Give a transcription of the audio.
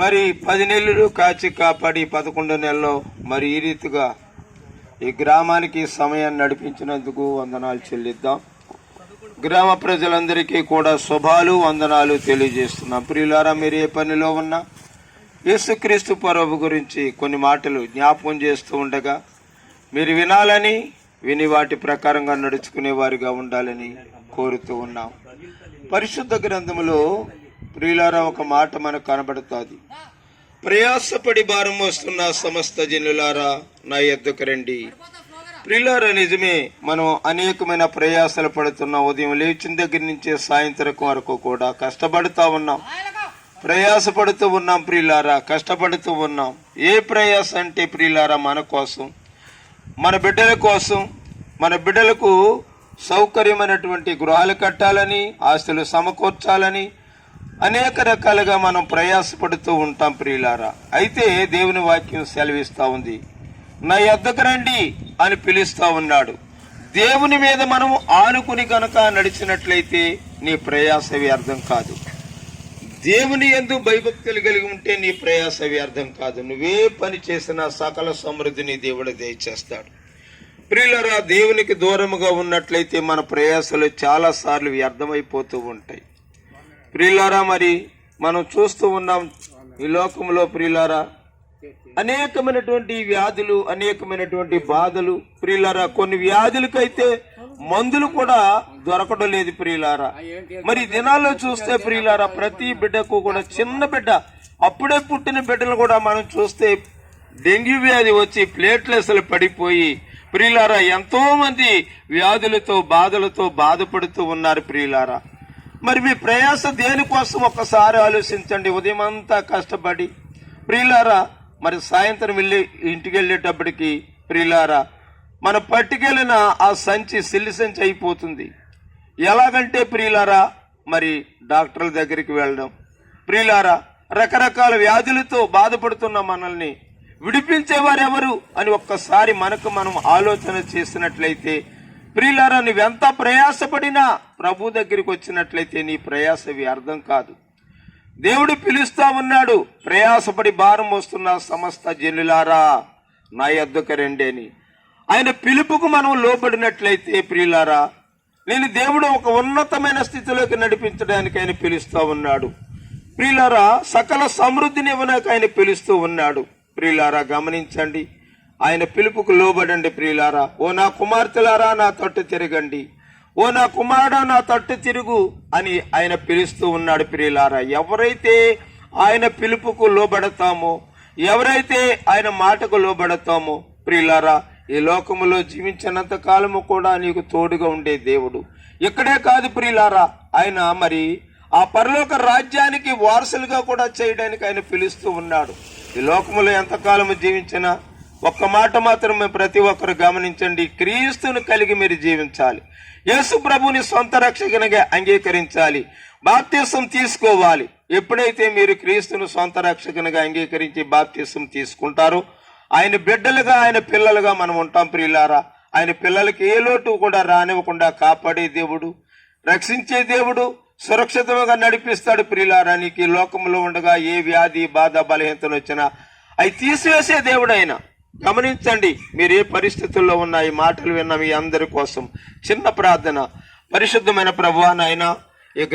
మరి పది నెలలు కాచి కాపాడి పదకొండు నెలలో మరి ఈ రీతిగా ఈ గ్రామానికి సమయాన్ని నడిపించినందుకు వందనాలు చెల్లిద్దాం. గ్రామ ప్రజలందరికీ కూడా శుభాలు వందనాలు తెలియజేస్తున్నాం. ప్రియులారా మీరు ఏ పనిలో ఉన్నా యేసుక్రీస్తు పరవు గురించి కొన్ని మాటలు జ్ఞాపకం చేస్తూ ఉండగా మీరు వినాలని విని వాటి ప్రకారంగా నడుచుకునే వారిగా ఉండాలని కోరుతూ ఉన్నాం. పరిశుద్ధ గ్రంథములో ప్రియులారా ఒక మాట మనకు కనబడుతుంది. ప్రయాసపడి భారం వస్తున్న సమస్త జనులారా నా ఎద్దుకు రండి. ప్రియులారా నిజమే మనం అనేకమైన ప్రయాసలు పడుతున్న ఉదయం లేచిన దగ్గర నుంచి సాయంత్రం వరకు కూడా కష్టపడుతూ ఉన్నాం. ప్రయాసపడుతూ ఉన్నాం ప్రియులారా కష్టపడుతూ ఉన్నాం. ఏ ప్రయాస అంటే ప్రియులారా మన కోసం మన బిడ్డల కోసం మన బిడ్డలకు సౌకర్యమైనటువంటి గృహాలు కట్టాలని ఆస్తులు సమకూర్చాలని అనేక రకాలుగా మనం ప్రయాసపడుతూ ఉంటాం ప్రియులారా. అయితే దేవుని వాక్యం సెలవిస్తూ ఉంది. నా ఎద్దకు రండి అని పిలుస్తూ ఉన్నాడు. దేవుని మీద మనం ఆనుకుని కనుక నడిచినట్లయితే నీ ప్రయాస వ్యర్థం కాదు. దేవుని ఎందు భయభక్తులు కలిగి ఉంటే నీ ప్రయాస వ్యర్థం కాదు. నువ్వే పని చేసినా సకల సమృద్ధిని దేవుడు దయచేస్తాడు. ప్రియులరా దేవునికి దూరముగా ఉన్నట్లయితే మన ప్రయాసాలు చాలా సార్లు వ్యర్థమైపోతూ ఉంటాయి. ప్రియులారా మరి మనం చూస్తూ ఉన్నాం ఈ లోకంలో ప్రియులారా అనేకమైనటువంటి వ్యాధులు అనేకమైనటువంటి బాధలు ప్రియులారా కొన్ని వ్యాధులకైతే మందులు కూడా దొరకడం లేదు ప్రియులారా. మరి దినాల్లో చూస్తే ప్రియులారా ప్రతి బిడ్డకు కూడా చిన్న బిడ్డ అప్పుడే పుట్టిన బిడ్డలు కూడా మనం చూస్తే డెంగ్యూ వ్యాధి వచ్చి ప్లేట్లెస్లు పడిపోయి ప్రియులారా ఎంతో మంది వ్యాధులతో బాధలతో బాధపడుతూ ఉన్నారు ప్రియులారా. మరి మీ ప్రయాస దేనికోసం ఒక్కసారి ఆలోచించండి? ఉదయం అంతా కష్టపడి ప్రియులారా మరి సాయంత్రం వెళ్ళి ఇంటికి వెళ్ళేటప్పటికి ప్రియులారా మన పట్టుకెళ్ళిన ఆ సంచి సిల్లి సంచి అయిపోతుంది. ఎలాగంటే ప్రియులారా మరి డాక్టర్ల దగ్గరికి వెళ్ళడం. ప్రియులారా రకరకాల వ్యాధులతో బాధపడుతున్న మనల్ని విడిపించేవారెవరు అని ఒక్కసారి మనకు మనం ఆలోచన చేసినట్లయితే ప్రియులారా నువ్వెంత ప్రయాసపడినా ప్రభు దగ్గరికి వచ్చినట్లయితే నీ ప్రయాస వ్యర్థం కాదు. దేవుడు పిలుస్తా ఉన్నాడు ప్రయాసపడి భారం వస్తున్న సమస్త జనులారా నా యొద్దకు రండి అని. ఆయన పిలుపుకు మనం లోబడినట్లయితే ప్రియులారా నేను దేవుడు ఒక ఉన్నతమైన స్థితిలోకి నడిపించడానికి ఆయన పిలుస్తూ ఉన్నాడు. ప్రియులారా సకల సమృద్ధిని ఇవ్వడానికి ఆయన పిలుస్తూ ఉన్నాడు. ప్రియులారా గమనించండి ఆయన పిలుపుకు లోబడండి ప్రియులారా. ఓ నా కుమార్తెలారా నా తట్టు తిరగండి. ఓ నా కుమారుడా నా తట్టు తిరుగు అని ఆయన పిలుస్తూ ఉన్నాడు ప్రియులారా. ఎవరైతే ఆయన పిలుపుకు లోబడతామో ఎవరైతే ఆయన మాటకు లోబడతామో ప్రియులారా ఈ లోకములో జీవించినంత కాలము కూడా నీకు తోడుగా ఉండే దేవుడు. ఇక్కడే కాదు ప్రియులారా ఆయన మరి ఆ పరలోక రాజ్యానికి వారసులుగా కూడా చేయడానికి ఆయన పిలుస్తూ ఉన్నాడు. ఈ లోకములో ఎంతకాలము జీవించినా ఒక్క మాట మాత్రమే ప్రతి ఒక్కరు గమనించండి. క్రీస్తును కలిగి మీరు జీవించాలి. యేసు ప్రభుని సొంత రక్షకునిగా అంగీకరించాలి. బాప్తీసం తీసుకోవాలి. ఎప్పుడైతే మీరు క్రీస్తును సొంత రక్షకునిగా అంగీకరించి బాప్తీసం తీసుకుంటారో ఆయన బిడ్డలుగా ఆయన పిల్లలుగా మనం ఉంటాం ప్రియులారా. ఆయన పిల్లలకి ఏ లోటు కూడా రానివ్వకుండా కాపాడే దేవుడు రక్షించే దేవుడు సురక్షితంగా నడిపిస్తాడు ప్రియులారా. నీకు ఈ లోకంలో ఉండగా ఏ వ్యాధి బాధ బలహీనతలు వచ్చినా అవి తీసివేసే దేవుడు గమనించండి మీరు ఏ పరిస్థితుల్లో ఉన్న ఈ మాటలు విన్న మీ అందరి కోసం చిన్న ప్రార్థన. పరిశుద్ధమైన ప్రభువానైనా ఈ